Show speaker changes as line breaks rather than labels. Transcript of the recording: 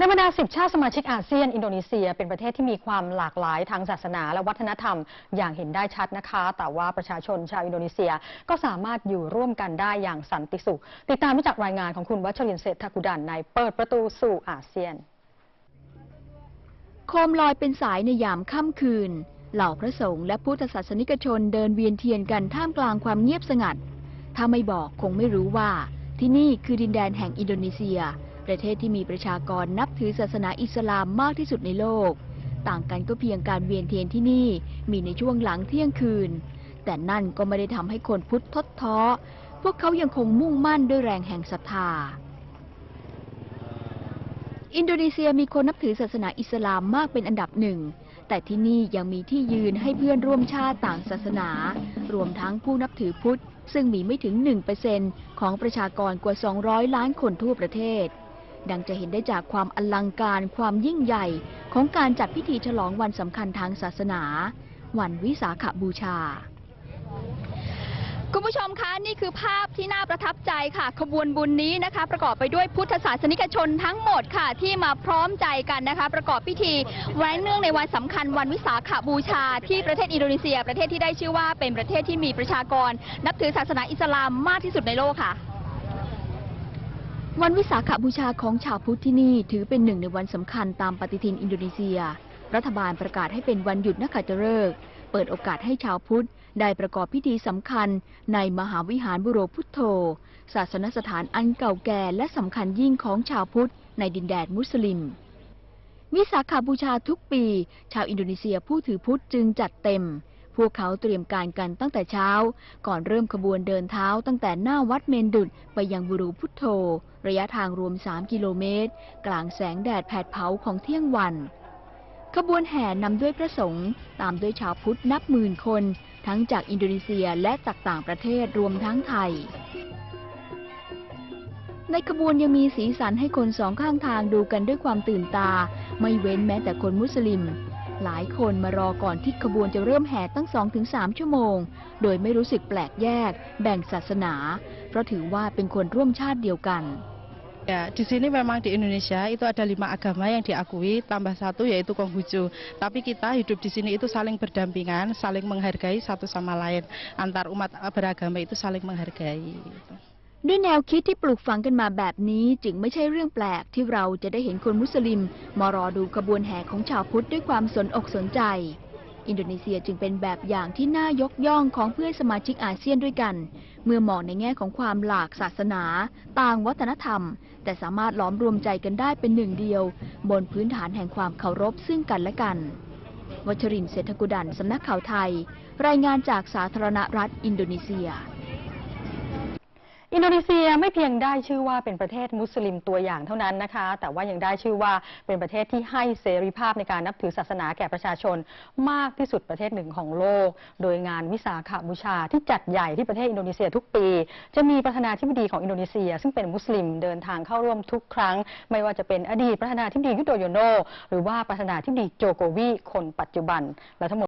ในบรรดา10ชาติสมาชิกอาเซียน อินโดนีเซีย เป็นประเทศที่มีความหลากหลายทางศาสนาและวัฒนธรรม อย่างเห็นได้ชัดนะคะ แต่ว่าประชาชนชาวอินโดนีเซียก็สามารถอยู่ร่วมกันได้อย่างสันติสุข ติดตามจากรายงานของคุณวัชรินเศรษฐกุดันในเปิดประตูสู่อาเซียน
โคมลอยเป็นสายในยามค่ำคืน เหล่าพระสงฆ์และพุทธศาสนิกชนเดินเวียนเทียนกันท่ามกลางความเงียบสงัด ถ้าไม่บอกคงไม่รู้ว่าที่นี่คือดินแดนแห่งอินโดนีเซีย ประเทศที่มีประชากรนับถือศาสนาอิสลามมากที่สุดในโลก ต่างกันก็เพียงการเวียนเทียนที่นี่มีในช่วงหลังเที่ยงคืน แต่นั่นก็ไม่ได้ทำให้คนพุทธทดท้อ พวกเขายังคงมุ่งมั่นด้วยแรงแห่งศรัทธา อินโดนีเซียมีคนนับถือศาสนาอิสลามมากเป็นอันดับหนึ่ง แต่ที่นี่ยังมีที่ยืนให้เพื่อนร่วมชาติต่างศาสนา รวมทั้งผู้นับถือพุทธซึ่งมีไม่ถึง 1%ของประชากรกว่า 200 ล้านคนทั่วประเทศ ดังจะเห็นได้จากความอลังการความยิ่งใหญ่ของการจัดพิธีฉลองวันสำคัญทางศาสนา วันวิสาขบูชา
คุณผู้ชมคะนี่คือภาพที่น่าประทับใจค่ะ ขบวนบุญนี้นะคะ ประกอบไปด้วยพุทธศาสนิกชนทั้งหมดค่ะ ที่มาพร้อมใจกันนะคะ ประกอบพิธีไว้เนื่องในวันสำคัญวันวิสาขบูชา ที่ประเทศอินโดนีเซีย ประเทศที่ได้ชื่อว่าเป็นประเทศที่มีประชากร นับถือศาสนาอิสลามมากที่สุดในโลกค่ะ
วันวิสาขบูชาของชาวพุทธที่นี่ถือเป็นหนึ่งในวันสำคัญตามปฏิทินอินโดนีเซีย รัฐบาลประกาศให้เป็นวันหยุดนักขัตฤกษ์เปิดโอกาสให้ชาวพุทธได้ประกอบพิธีสำคัญในมหาวิหารบุโรพุทโธ ศาสนสถานอันเก่าแก่และสำคัญยิ่งของชาวพุทธในดินแดนมุสลิม วิสาขาบูชาทุกปี ชาวอินโดนีเซียผู้ถือพุทธจึงจัดเต็ม พวกเขาเตรียมการกันตั้งแต่เช้า ก่อนเริ่มขบวนเดินเท้าตั้งแต่หน้าวัดเมนดุดไปยังบุรูพุทโธ ระยะทางรวม 3 กิโลเมตร กลางแสงแดดแผดเผาของเที่ยงวัน ขบวนแห่นำด้วยพระสงฆ์ตามด้วยชาวพุทธนับหมื่นคน ทั้งจากอินโดนีเซียและจากต่างประเทศรวมทั้งไทยในขบวนยังมีสีสันให้คนสองข้างทางดูกันด้วยความตื่นตา ไม่เว้นแม้แต่คนมุสลิม หลายคนมารอก่อนที่ขบวนจะเริ่มแห่ตั้ง 2-3 ชั่วโมง โดยไม่รู้สึกแปลกแยก แบ่งศาสนา เพราะถือว่าเป็นคนร่วมชาติเดียวกัน
Ya, di sini memang di Indonesia itu ada lima agama yang diakui, tambah satu yaitu Konghucu. Tapi kita hidup di sini itu saling berdampingan, saling menghargai satu sama lain. Antar umat beragama itu saling menghargai.
ด้วยแนวคิดที่ปลูกฝังกันมาแบบนี้จึงไม่ใช่เรื่องแปลกที่เราจะได้เห็นคนมุสลิม มารอดูขบวนแห่ของชาวพุทธด้วยความสนอกสนใจ อินโดนีเซียจึงเป็นแบบอย่างที่น่ายกย่องของเพื่อนสมาชิกอาเซียนด้วยกัน เมื่อมองในแง่ของความหลากศาสนา ต่างวัฒนธรรม แต่สามารถล้อมรวมใจกันได้เป็นหนึ่งเดียว บนพื้นฐานแห่งความเคารพซึ่งกันและกันวัชรินเศรษฐกุดันสำนักข่าวไทย รายงานจากสาธารณรัฐอินโดนีเซีย
อินโดนีเซียไม่เพียงได้ชื่อว่าเป็นประเทศมุสลิมตัวอย่างเท่านั้นนะคะ แต่ว่ายังได้ชื่อว่าเป็นประเทศที่ให้เสรีภาพในการนับถือศาสนาแก่ประชาชน มากที่สุดประเทศหนึ่งของโลก โดยงานวิสาขบูชาที่จัดใหญ่ที่ประเทศอินโดนีเซียทุกปี จะมีประธานาธิบดีของอินโดนีเซีย ซึ่งเป็นมุสลิมเดินทางเข้าร่วมทุกครั้ง ไม่ว่าจะเป็นอดีตประธานาธิบดียุโดโยโนหรือว่าประธานาธิบดีโจโกวีคนปัจจุบันและทั้งหมด